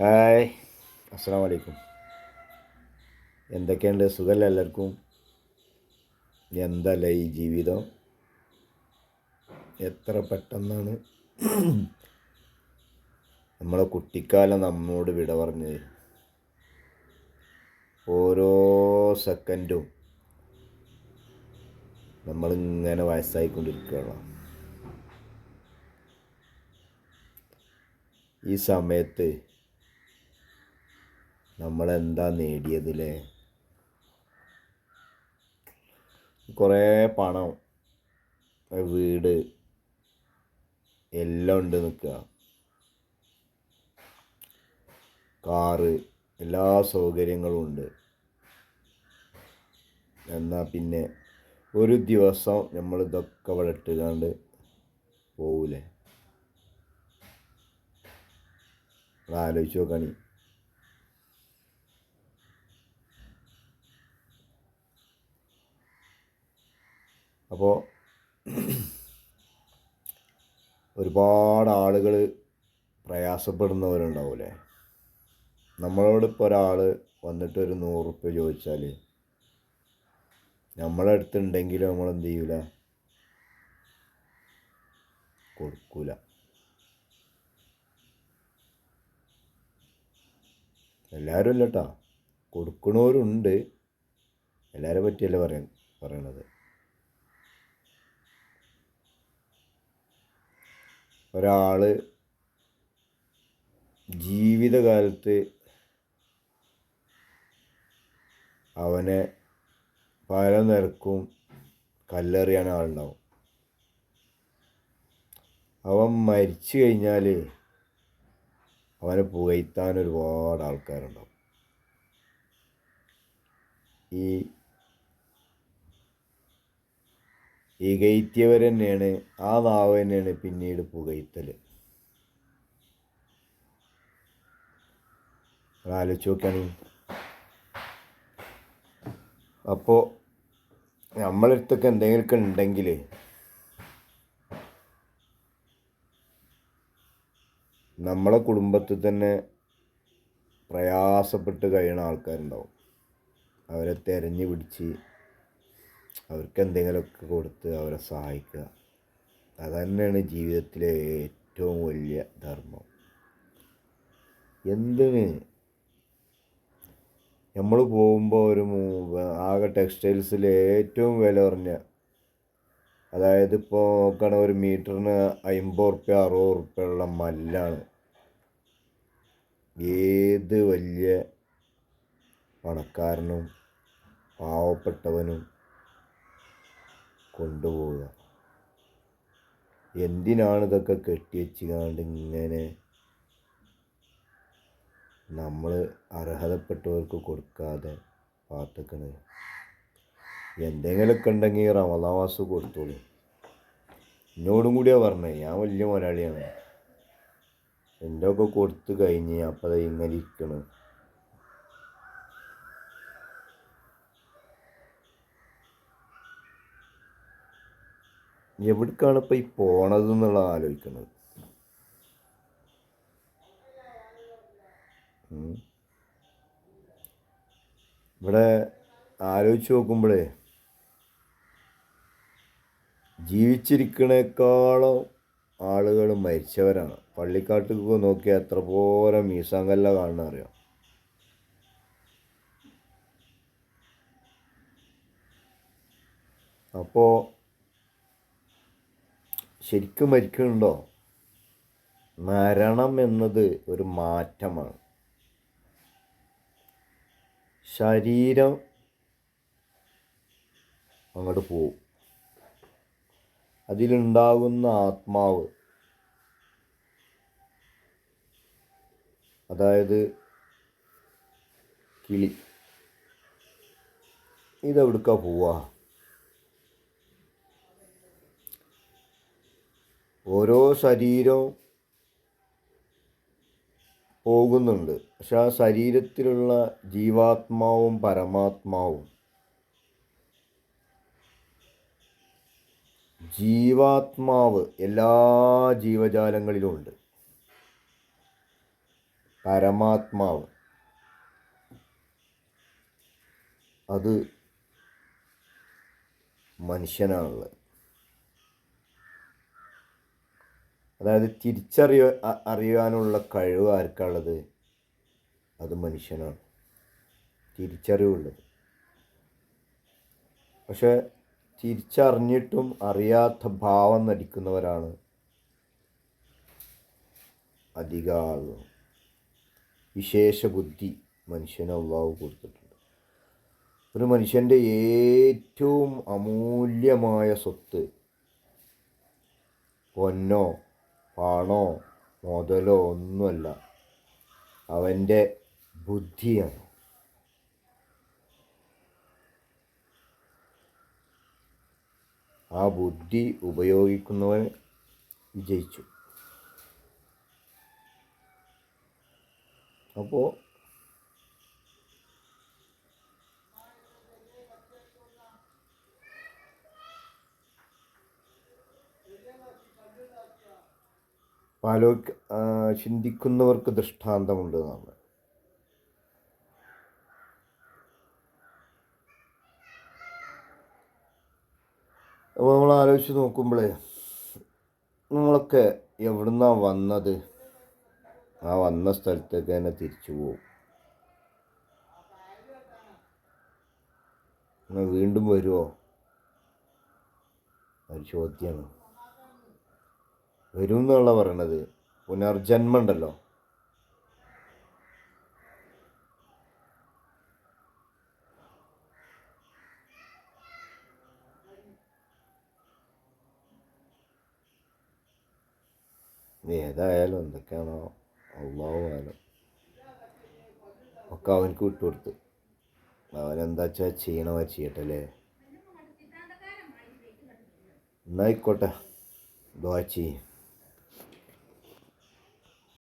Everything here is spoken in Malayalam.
ഹായ്. അസ്സാം വലൈക്കും എന്തൊക്കെയുണ്ട്? സുഖമല്ല എല്ലാവർക്കും? എന്തല്ല ഈ ജീവിതം? എത്ര പെട്ടെന്നാണ് നമ്മളെ കുട്ടിക്കാലം നമ്മോട് വിട പറഞ്ഞത്. ഓരോ സെക്കൻഡും നമ്മളിങ്ങനെ വയസ്സായിക്കൊണ്ടിരിക്കുകയാണ്. ഈ സമയത്ത് നമ്മളെന്താ നേടിയതിലേ? കുറേ പണം വീട് എല്ലാം ഉണ്ട് നിൽക്കുക കാറ് എല്ലാ സൗകര്യങ്ങളും ഉണ്ട്. എന്നാൽ പിന്നെ ഒരു ദിവസം നമ്മൾ ഇതൊക്കെ ഇവിടെ ഇട്ടുകാണ്ട് പോവില്ലേ ആലോചിച്ച് നോക്കണി. അപ്പോൾ ഒരുപാട് ആളുകൾ പ്രയാസപ്പെടുന്നവരുണ്ടാവില്ലേ നമ്മളോട് ഇപ്പോൾ ഒരാൾ വന്നിട്ട് ഒരു നൂറ് റുപ്യ ചോദിച്ചാൽ നമ്മളെ അടുത്തുണ്ടെങ്കിലും നമ്മൾ എന്ത് ചെയ്യൂല? കൊടുക്കൂല. എല്ലാവരും ഇല്ലട്ടാ കൊടുക്കണവരുണ്ട്. എല്ലാവരെ പറ്റിയല്ല പറയാൻ പറയണത്. ഒരാൾ ജീവിതകാലത്ത് അവനെ പല നിരക്കും കല്ലെറിയാൻ ആളുണ്ടാവും. അവൻ മരിച്ചു കഴിഞ്ഞാൽ അവനെ പുകയ്ത്താൻ ഒരുപാട് ആൾക്കാരുണ്ടാവും. ഈ ഇകയറ്റിയവർ തന്നെയാണ് ആ നാവ് തന്നെയാണ് പിന്നീട് പുകയ്ത്തൽ ആലോചിച്ച് നോക്കുകയാണ് അപ്പോൾ നമ്മളടുത്തൊക്കെ എന്തെങ്കിലുമൊക്കെ ഉണ്ടെങ്കിൽ നമ്മളെ കുടുംബത്തിൽ തന്നെ പ്രയാസപ്പെട്ട് കഴിയുന്ന ആൾക്കാരുണ്ടാവും. അവരെ തിരഞ്ഞു പിടിച്ച് അവർക്ക് എന്തെങ്കിലുമൊക്കെ കൊടുത്ത് അവരെ സഹായിക്കുക. അതന്നെയാണ് ജീവിതത്തിലെ ഏറ്റവും വലിയ ധർമ്മം. എന്തിന്? നമ്മൾ പോകുമ്പോൾ ഒരു ആകെ ടെക്സ്റ്റൈൽസിൽ ഏറ്റവും വില കുറഞ്ഞ അതായത് ഇപ്പോൾ നോക്കുകയാണെങ്കിൽ ഒരു മീറ്ററിന് അമ്പത് റുപ്യ അറുപത് റുപ്യ ഉള്ള മല്ലാണ്. ഏത് വലിയ പണക്കാരനും പാവപ്പെട്ടവനും കൊണ്ടുപോവുക. എന്തിനാണ് ഇതൊക്കെ കെട്ടിവെച്ചുകൊണ്ട് ഇങ്ങനെ നമ്മൾ അർഹതപ്പെട്ടവർക്ക് കൊടുക്കാതെ പാത്തക്കണത്? എന്തെങ്കിലുമൊക്കെ ഉണ്ടെങ്കിൽ റമദാ മാസം കൊടുത്തോളൂ. എന്നോടും കൂടിയാണ് പറഞ്ഞത് ഞാൻ വലിയ മലയാളിയാണ് എന്റെ ഒക്കെ കൊടുത്ത് കഴിഞ്ഞ് അപ്പോൾ അത് ഇങ്ങനെ ഇരിക്കണം. എവിടേക്കാണ് ഇപ്പോൾ ഈ പോണത് എന്നുള്ള ആലോചിക്കുന്നത് ഇവിടെ ആലോചിച്ച് നോക്കുമ്പോഴേ ജീവിച്ചിരിക്കണേക്കാളും ആളുകൾ മരിച്ചവരാണ്. പള്ളിക്കാട്ടിലേക്ക് നോക്കിയാൽ എത്ര പോലെ മീസാങ്കല്ല കാണുന്ന അറിയാം? അപ്പോൾ ശരിക്കും മരിക്കുന്നുണ്ടോ? മരണം എന്നത് ഒരു മാറ്റമാണ്. ശരീരം അങ്ങോട്ട് പോവും. അതിലുണ്ടാകുന്ന ആത്മാവ് അതായത് കിളി ഇതെവിടുക്കാ പോവാ? ഓരോ ശരീരവും പോകുന്നുണ്ട്. പക്ഷെ ആ ശരീരത്തിലുള്ള ജീവാത്മാവും പരമാത്മാവും ജീവാത്മാവ് എല്ലാ ജീവജാലങ്ങളിലും ഉണ്ട്. പരമാത്മാവ്. അത് മനുഷ്യനാണുള്ളത്. അതായത് തിരിച്ചറിയ അറിയാനുള്ള കഴിവ് ആർക്കുള്ളത്? അത് മനുഷ്യനാണ്. തിരിച്ചറിവുള്ളത്. പക്ഷെ തിരിച്ചറിഞ്ഞിട്ടും അറിയാത്ത ഭാവം നടിക്കുന്നവരാണ് അധിക ആളുകൾ വിശേഷ ബുദ്ധി മനുഷ്യന് അള്ളാഹു കൊടുത്തിട്ടുണ്ട്. ഒരു മനുഷ്യന്റെ ഏറ്റവും അമൂല്യമായ സ്വത്ത് പൊന്നോ പണോ മുതലോ ഒന്നുമല്ല. അവന്റെ ബുദ്ധിയാണ്. ആ ബുദ്ധി ഉപയോഗിക്കുന്നവൻ വിജയിച്ചു. അപ്പോൾ ആലോചിക്ക ചിന്തിക്കുന്നവർക്ക് ദൃഷ്ടാന്തമുണ്ട് എന്നാണ് അപ്പോൾ നമ്മൾ ആലോചിച്ച് നോക്കുമ്പോഴേ നമ്മളൊക്കെ എവിടുന്നാണ് വന്നത്? ആ വന്ന സ്ഥലത്തേക്ക് തന്നെ തിരിച്ചു പോകും. വീണ്ടും വരുമോ ഒരു ചോദ്യമാണ്. വരും എന്നുള്ള പറയണത്. പുനർജന്മം ഉണ്ടല്ലോ ഏതായാലും എന്തൊക്കെയാണോ അള്ളാവുമായാലും ഒക്കെ അവനക്ക് വിട്ടുകൊടുത്ത്. അവനെന്താ വെച്ചാൽ ചെയ്യണവ ചെയ്യട്ടെ അല്ലേ എന്നായിക്കോട്ടെ ദോച്ചി